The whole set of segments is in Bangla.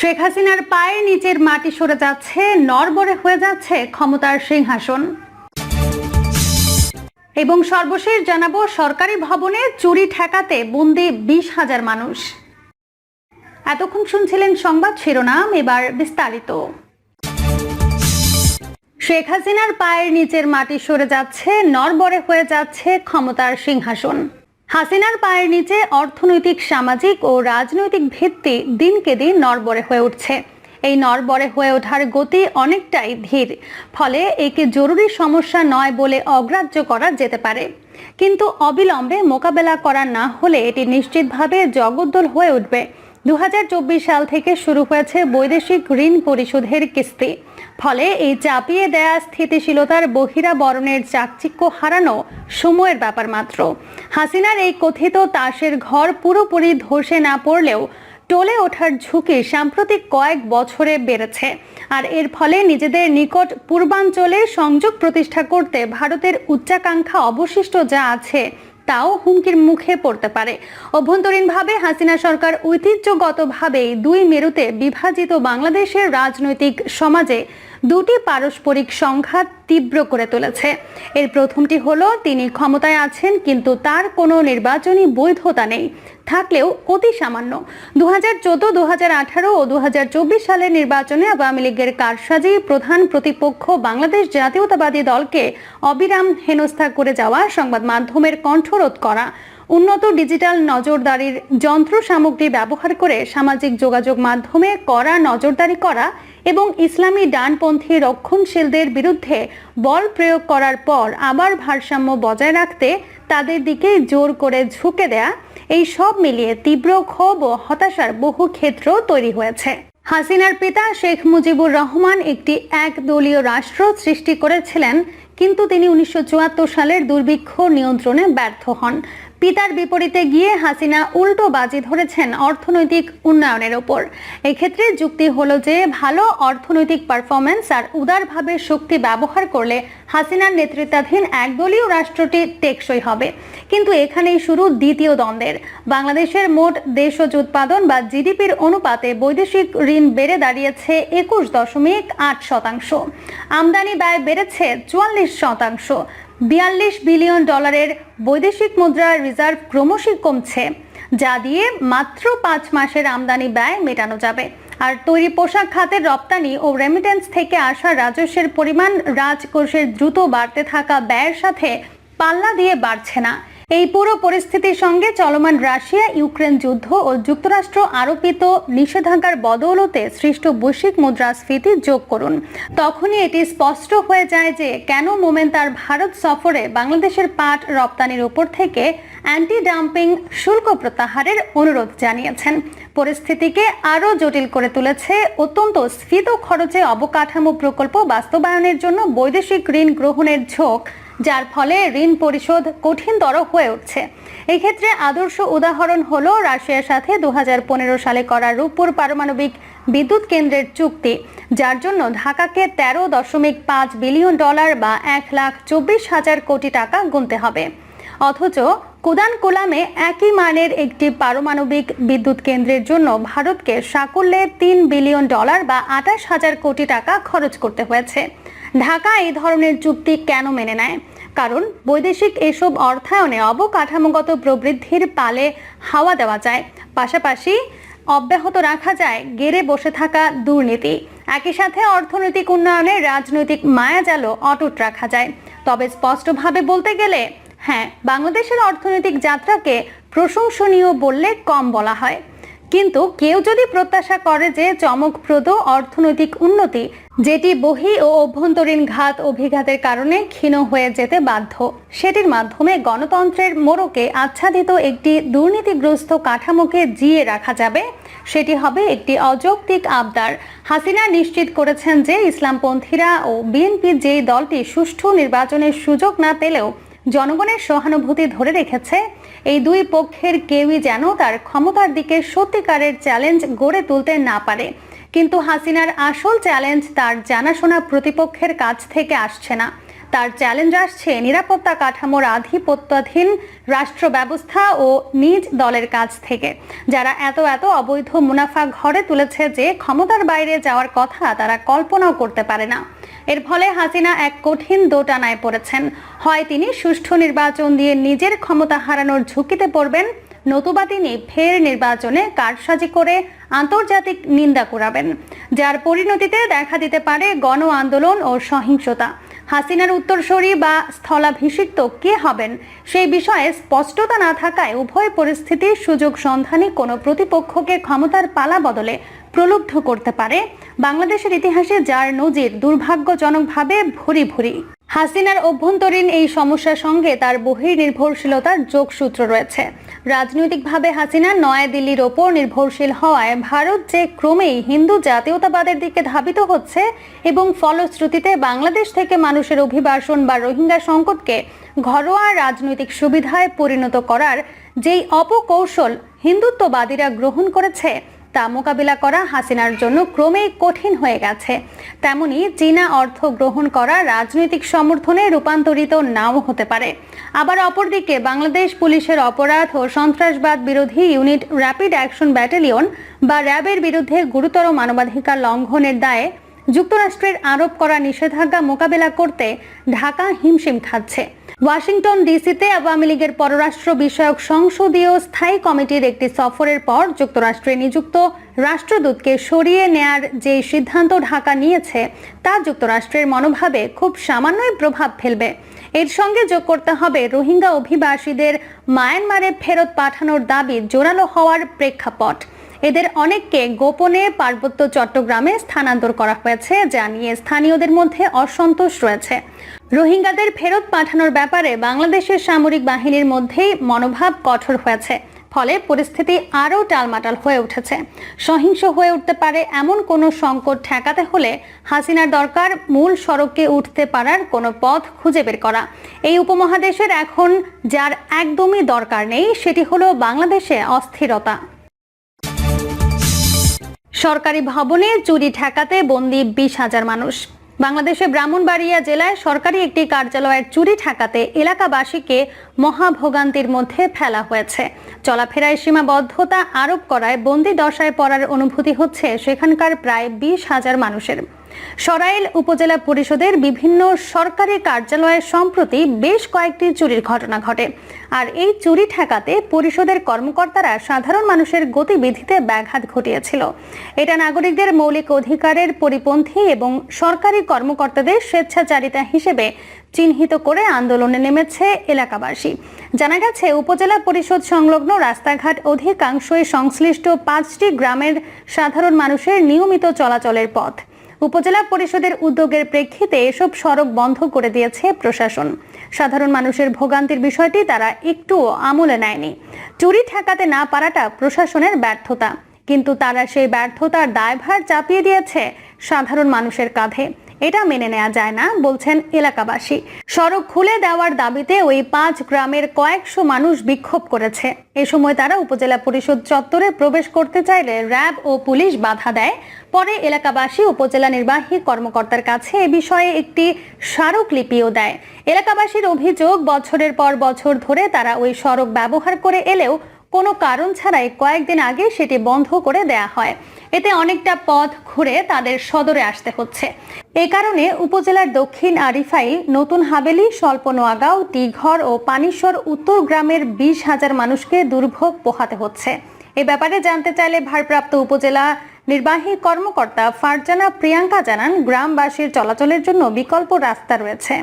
শেখ হাসিনার পায়ে নিচের মাটি সরে যাচ্ছে নরবরে হয়ে যাচ্ছে ক্ষমতার সিংহাসন। এবং সর্বশেষ জানাব, সরকারি ভবনে চুরি ঠেকাতে বন্দি বিশ হাজার মানুষ। এতক্ষণ শুনছিলেন সংবাদ শিরোনাম, এবার বিস্তারিত। শেখ হাসিনার পায়ের নিচের মাটি সরে যাচ্ছে নরবরে হয়ে যাচ্ছে ক্ষমতার সিংহাসন। হাসিনার পায়ের নিচে অর্থনৈতিক, সামাজিক ও রাজনৈতিক ভিত্তি দিনকে দিন নরবরে হয়ে উঠছে। এই নরবরে হয়ে ওঠার গতি অনেকটাই ধীর, ফলে একে জরুরি সমস্যা নয় বলে অগ্রাহ্য করা যেতে পারে। কিন্তু অবিলম্বে মোকাবেলা করা না হলে এটি নিশ্চিতভাবে জগদ্দল হয়ে উঠবে। দু হাজার চব্বিশ সাল থেকে শুরু হয়েছে বৈদেশিক ঋণ পরিশোধের কিস্তি। ফলে এই চাপিয়ে দেয়া স্থিতিশীলতার বহিরাবরণের চাকচিক্য হারানো সময়ের ব্যাপার মাত্র। হাসিনার এই কথিত তাসের ঘর পুরোপুরি ধসে না পড়লেও টলে ওঠার ঝুঁকি সাম্প্রতিক কয়েক বছরে বেড়েছে। আর এর ফলে নিজেদের নিকট পূর্বাঞ্চলে সংযোগ প্রতিষ্ঠা করতে ভারতের উচ্চাকাঙ্ক্ষা অবশিষ্ট যা আছে তাও হুমকির মুখে পড়তে পারে। অভ্যন্তরীণভাবে হাসিনা সরকার ঐতিহ্যগতভাবেই দুই মেরুতে বিভাজিত বাংলাদেশের রাজনৈতিক সমাজে দুটি পারস্পরিক সংঘাত তীব্র করে তুলেছে। এর প্রথমটি হলো, তিনি ক্ষমতায় আছেন, কিন্তু তার কোনো নির্বাচনী বৈধতা নেই। থাকলেও অতি সামান্য। দু হাজার চোদ্দ দু হাজার আঠারো ও দু হাজার চব্বিশ সালের নির্বাচনে আওয়ামী লীগের কারসাজি প্রধান প্রতিপক্ষ বাংলাদেশ জাতীয়তাবাদী দলকে অবিরাম হেনস্থা করে যাওয়া সংবাদ মাধ্যমের কণ্ঠরোধ করা। উন্নত ডিজিটাল নজরদারির যন্ত্র সামগ্রী ব্যবহার করে সামাজিক যোগাযোগ মাধ্যমে কড়া নজরদারি করা এবং ইসলামী ডানপন্থী রক্ষণশীলদের বিরুদ্ধে বল প্রয়োগ করার পর আবার ভারসাম্য বজায় রাখতে তাদের দিকে জোর করে ঝুঁকে দেয়া, এই সব মিলিয়ে তীব্র ক্ষোভ ও হতাশার বহু ক্ষেত্র তৈরি হয়েছে। হাসিনার পিতা শেখ মুজিবুর রহমান একটি একদলীয় রাষ্ট্র সৃষ্টি করেছিলেন, কিন্তু তিনি উনিশশো চুয়াত্তর সালের দুর্ভিক্ষ নিয়ন্ত্রণে ব্যর্থ হন। পিতার বিপরীতে গিয়ে হাসিনা উল্টো বাজি ধরেছেন অর্থনৈতিক উন্নয়নের ওপর। এক্ষেত্রে যুক্তি হলো যে, ভালো অর্থনৈতিক পারফরমেন্স আর উদারভাবে শক্তি ব্যবহার করলে হাসিনার নেতৃত্বাধীন একদলীয় রাষ্ট্রটি টেকসই হবে। কিন্তু এখানেই শুরু দ্বিতীয় দ্বন্দ্বের। বাংলাদেশের মোট দেশজ উৎপাদন বা জিডিপির অনুপাতে বৈদেশিক ঋণ বেড়ে দাঁড়িয়েছে একুশ দশমিক আট শতাংশ। আমদানি ব্যয় বেড়েছে চুয়াল্লিশ শতাংশ। বিয়াল্লিশ বিলিয়ন ডলারের বৈদেশিক মুদ্রার রিজার্ভ ক্রমশই কমছে, যা দিয়ে মাত্র পাঁচ মাসের আমদানি ব্যয় মেটানো যাবে। আর তৈরি পোশাক খাতের রপ্তানি ও রেমিটেন্স থেকে আসা রাজস্বের পরিমাণ রাজকোষের দ্রুত বাড়তে থাকা ব্যয়ের সাথে পাল্লা দিয়ে বাড়ছে না। এই পুরো পরিস্থিতির সঙ্গে চলমান রাশিয়া, ইউক্রেন যুদ্ধ ও যুক্তরাষ্ট্র আরোপিত নিষেধাজ্ঞার বদৌলতে সৃষ্ট বৈশ্বিক মুদ্রাস্ফীতি যোগ করুন। তখনই এটি স্পষ্ট হয়ে যায় যে কেন মোমেন তার ভারত সফরে বাংলাদেশের পাট রপ্তানির উপর থেকে অ্যান্টি ডাম্পিং শুল্ক প্রত্যাহারের অনুরোধ জানিয়েছেন। পরিস্থিতিকে আরও জটিল করে তুলেছে অত্যন্ত স্ফীত খরচে অবকাঠামো প্রকল্প বাস্তবায়নের জন্য বৈদেশিক ঋণ গ্রহণের ঝোঁক যার ফলে ঋণ পরিশোধ কঠিনতর হয়ে উঠছে। এক্ষেত্রে আদর্শ উদাহরণ হলো রাশিয়ার সাথে দু হাজার পনেরো সালে করা রূপপুর পারমাণবিক বিদ্যুৎ কেন্দ্রের চুক্তি, যার জন্য ঢাকাকে তেরো দশমিক পাঁচ বিলিয়ন ডলার বা এক লাখ চব্বিশ হাজার কোটি টাকা গুনতে হবে। অথচ কুদান কোলামে একই মানের একটি পারমাণবিক বিদ্যুৎ কেন্দ্রের জন্য ভারতকে সাকুল্যে তিন বিলিয়ন ডলার বা আঠাশ হাজার কোটি টাকা খরচ করতে হয়েছে। ঢাকা এই ধরনের চুক্তি কেন মেনে নেয়? কারণ বৈদেশিক এসব অর্থায়নে অবকাঠামোগত প্রবৃদ্ধির পালে হাওয়া দেওয়া যায়। পাশাপাশি অব্যাহত রাখা যায় গেড়ে বসে থাকা দুর্নীতি। একই সাথে অর্থনৈতিক উন্নয়নে রাজনৈতিক মায়াজালও অটুট রাখা যায়। তবে স্পষ্টভাবে বলতে গেলে হ্যাঁ বাংলাদেশের অর্থনৈতিক যাত্রাকে প্রশংসনীয় বললে কম বলা হয়। কিন্তু কেউ যদি প্রত্যাশা করে যে চমকপ্রদ অর্থনৈতিক উন্নতি, যেটি বহি ও অভ্যন্তরীণ ঘাত অভিঘাতের কারণে ক্ষীণ হয়ে যেতে বাধ্য, সেটির মাধ্যমে গণতন্ত্রের মোড়কে আচ্ছাদিত একটি দুর্নীতিগ্রস্ত কাঠামোকে জিয়ে রাখা যাবে, সেটি হবে একটি অযৌক্তিক আবদার। হাসিনা নিশ্চিত করেছেন যে ইসলামপন্থীরা ও বিএনপির যেই দলটি সুষ্ঠু নির্বাচনের সুযোগ না পেলেও জনগণের সহানুভূতি ধরে রেখেছে এই দুই পক্ষের কেউই যেন তার ক্ষমতার দিকে সত্যিকারের চ্যালেঞ্জ গড়ে তুলতে না পারে। কিন্তু হাসিনার আসল চ্যালেঞ্জ তার জানাশোনা প্রতিপক্ষের কাছ থেকে আসছে না। তার চ্যালেঞ্জ আসছে নিরাপত্তা কাঠামোর আধিপত্যাধীন রাষ্ট্র ব্যবস্থা ও নিজ দলের কাছ থেকে। যারা এত এত অবৈধ মুনাফা ঘরে তুলেছে যে ক্ষমতার বাইরে যাওয়ার কথা তারা কল্পনাও করতে পারে না। এর ফলে হাসিনা এক কঠিন দোটানায় পড়েছেন। হয় তিনি সুষ্ঠু নির্বাচন দিয়ে নিজের ক্ষমতা হারানোর ঝুঁকিতে পড়বেন, নতুবা তিনি ফের নির্বাচনে কারসাজি করে আন্তর্জাতিক নিন্দা কুড়াবেন, যার পরিণতিতে দেখা দিতে পারে গণ আন্দোলন ও সহিংসতা। হাসিনার উত্তরসূরি বা স্থলাভিষিক্ত কে হবেন? সেই বিষয়ে স্পষ্টতা না থাকায় উভয় পরিস্থিতির সুযোগ সন্ধানে কোনো প্রতিপক্ষকে ক্ষমতার পালা বদলে প্রলুব্ধ করতে পারে। বাংলাদেশের ইতিহাসে যার নজির দুর্ভাগ্যজনকভাবে ভুরি ভুরি। হাসিনার অভ্যন্তরীণ এই সমস্যার সঙ্গে তার বহির্নির্ভরশীলতার যোগসূত্র রয়েছে। রাজনৈতিকভাবে হাসিনা নয়াদিল্লির ওপর নির্ভরশীল হওয়ায় ভারত যে ক্রমেই হিন্দু জাতীয়তাবাদের দিকে ধাবিত হচ্ছে এবং ফলশ্রুতিতে বাংলাদেশ থেকে মানুষের অভিবাসন বা রোহিঙ্গা সংকটকে ঘরোয়া রাজনৈতিক সুবিধায় পরিণত করার যেই অপকৌশল হিন্দুত্ববাদীরা গ্রহণ করেছে তা মোকাবিলা করা হাসিনার জন্য ক্রমেই কঠিন হয়ে গেছে। তেমনি চীনা অর্থ গ্রহণ করা রাজনৈতিক সমর্থনে রূপান্তরিত নাও হতে পারে। আবার অপরদিকে বাংলাদেশ পুলিশের অপরাধ ও সন্ত্রাসবাদ বিরোধী ইউনিট র্যাপিড অ্যাকশন ব্যাটালিয়ন বা র্যাবের বিরুদ্ধে গুরুতর মানবাধিকার লঙ্ঘনের দায়ে যুক্তরাষ্ট্রের আরোপ করা নিষেধাজ্ঞা মোকাবেলা করতে ঢাকা হিমশিম খাচ্ছে। ওয়াশিংটন ডিসিতে আওয়ামী লীগের পররাষ্ট্র বিষয়ক সংসদীয় স্থায়ী কমিটির একটি সফরের পর যুক্তরাষ্ট্রে নিযুক্ত রাষ্ট্রদূতকে সরিয়ে নেয়ার যে সিদ্ধান্ত ঢাকা নিয়েছে, তা যুক্তরাষ্ট্রের মনোভাবে খুব সামান্যই প্রভাব ফেলবে। এর সঙ্গে যোগ করতে হবে রোহিঙ্গা অভিবাসীদের মায়ানমারে ফেরত পাঠানোর দাবি জোরালো হওয়ার প্রেক্ষাপট। এদের অনেককে গোপনে পার্বত্য চট্টগ্রামে স্থানান্তর করা হয়েছে, যা নিয়ে স্থানীয়দের মধ্যে অসন্তোষ রয়েছে। রোহিঙ্গাদের ফেরত পাঠানোর ব্যাপারে বাংলাদেশের সামরিক বাহিনীর মধ্যেই মনোভাব কঠোর হয়েছে, ফলে পরিস্থিতি আরও টালমাটাল হয়ে উঠেছে। সহিংস হয়ে উঠতে পারে এমন কোনো সংকট ঠেকাতে হলে হাসিনার দরকার মূল সড়কে উঠতে পারার কোনো পথ খুঁজে বের করা। এই উপমহাদেশের এখন যার একদমই দরকার নেই, সেটি হলো বাংলাদেশে অস্থিরতা। সরকারি ভবনে চুরি ঠেকাতে বন্দি বিশ হাজার মানুষ। বাংলাদেশে ব্রাহ্মণবাড়িয়া জেলায় সরকারি একটি কার্যালয়ের চুরি ঠেকাতে এলাকাবাসীকে মহাভোগান্তির মধ্যে ফেলা হয়েছে। চলাফেরায় সীমাবদ্ধতা আরোপ করায় বন্দি দশায় পড়ার অনুভূতি হচ্ছে সেখানকার প্রায় বিশ হাজার মানুষের। সরাইল উপজেলা পরিষদের বিভিন্ন সরকারি কার্যালয়ে সম্প্রতি বেশ কয়েকটি চুরির ঘটনা ঘটে। আর এই চুরি ঠেকাতে পরিষদের কর্মকর্তারা সাধারণ মানুষের গতিবিধিতে ব্যাঘাত ঘটিয়েছিল। এটা নাগরিকদের মৌলিক অধিকারের পরিপন্থী এবং সরকারি কর্মকর্তাদের স্বেচ্ছাচারিতা হিসেবে চিহ্নিত করে আন্দোলনে নেমেছে এলাকাবাসী। জানা গেছে, উপজেলা পরিষদ সংলগ্ন রাস্তাঘাট অধিকাংশই সংশ্লিষ্ট পাঁচটি গ্রামের সাধারণ মানুষের নিয়মিত চলাচলের পথ। উপজেলা পরিষদের উদ্যোগের প্রেক্ষিতে এসব সড়ক বন্ধ করে দিয়েছে প্রশাসন। সাধারণ মানুষের ভোগান্তির বিষয়টি তারা একটুও আমলে নেয়নি। চুরি ঠেকাতে না পারাটা প্রশাসনের ব্যর্থতা। কিন্তু তারা সেই ব্যর্থতার দায়ভার চাপিয়ে দিয়েছে সাধারণ মানুষের কাঁধে। এটা মেনে নেওয়া যায় না, বলছেন এলাকাবাসী। সড়ক খুলে দেওয়ার দাবিতে ওই পাঁচ গ্রামের কয়েকশো মানুষ বিক্ষোভ করেছে। এ সময় তারা উপজেলা পরিষদ চত্বরে প্রবেশ করতে চাইলে র্যাব ও পুলিশ বাধা দেয়। পরে এলাকাবাসী উপজেলা নির্বাহী কর্মকর্তার কাছে এ বিষয়ে একটি স্মারকলিপিও দেয়। এলাকাবাসীর অভিযোগ, বছরের পর বছর ধরে তারা ওই সড়ক ব্যবহার করে এলেও কোনো কারণ ছাড়াই কয়েকদিন আগে সেটি বন্ধ করে দেয়া হয়। এতে অনেকটা পথ ঘুরে তাদের সদরে আসতে হচ্ছে। এ কারণে উপজেলার দক্ষিণ আরিফাই, নতুন হাবেলি স্বল্প নোয়াগাঁও টিঘর ও পানিশ্বর উত্তর গ্রামের বিশ হাজার মানুষকে দুর্ভোগ পোহাতে হচ্ছে। এ ব্যাপারে জানতে চাইলে ভারপ্রাপ্ত উপজেলা নির্বাহী কর্মকর্তা ফারজানা প্রিয়াঙ্কা জানান, গ্রামবাসীর চলাচলের জন্য বিকল্প রাস্তা রয়েছে।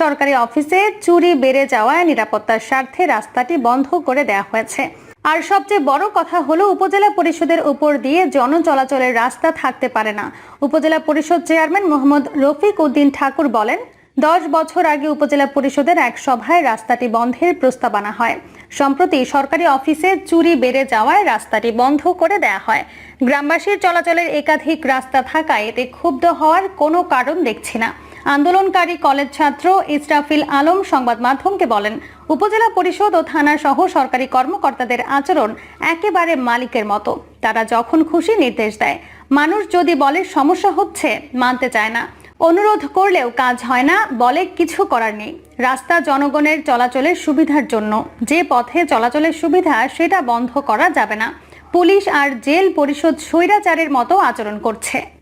সরকারি অফিসে চুরি বেড়ে যাওয়ায় নিরাপত্তার স্বার্থে রাস্তাটি বন্ধ করে দেওয়া হয়েছে। আর সবচেয়ে বড় কথা হলো উপজেলা পরিষদের উপর দিয়ে জনচলাচলের রাস্তা থাকতে পারে না। উপজেলা পরিষদ চেয়ারম্যান মোহাম্মদ রফিক উদ্দিন ঠাকুর বলেন, দশ বছর আগে উপজেলা পরিষদের এক সভায় রাস্তাটি বন্ধের প্রস্তাব আনা হয়। সম্প্রতি সরকারি অফিসে চুরি বেড়ে যাওয়ায় রাস্তাটি বন্ধ করে দেয়া হয়। গ্রামবাসীর চলাচলের একাধিক রাস্তা থাকায় এতে ক্ষুব্ধ হওয়ার কোনো কারণ দেখছি না। আন্দোলনকারী কলেজ ছাত্র ইসরাফিল আলম সংবাদ মাধ্যমকে বলেন উপজেলা পরিষদ ও থানা সহ সরকারি কর্মকর্তাদের আচরণ একেবারে মালিকের মতো। তারা যখন খুশি নির্দেশ দেয়। মানুষ যদি বলে সমস্যা হচ্ছে, মানতে চায় না। অনুরোধ করলেও কাজ হয় না, বলে কিছু করার নেই। রাস্তা জনগণের চলাচলের সুবিধার জন্য। যে পথে চলাচলের সুবিধা, সেটা বন্ধ করা যাবে না। পুলিশ আর জেল পরিষদ স্বৈরাচারের মতো আচরণ করছে।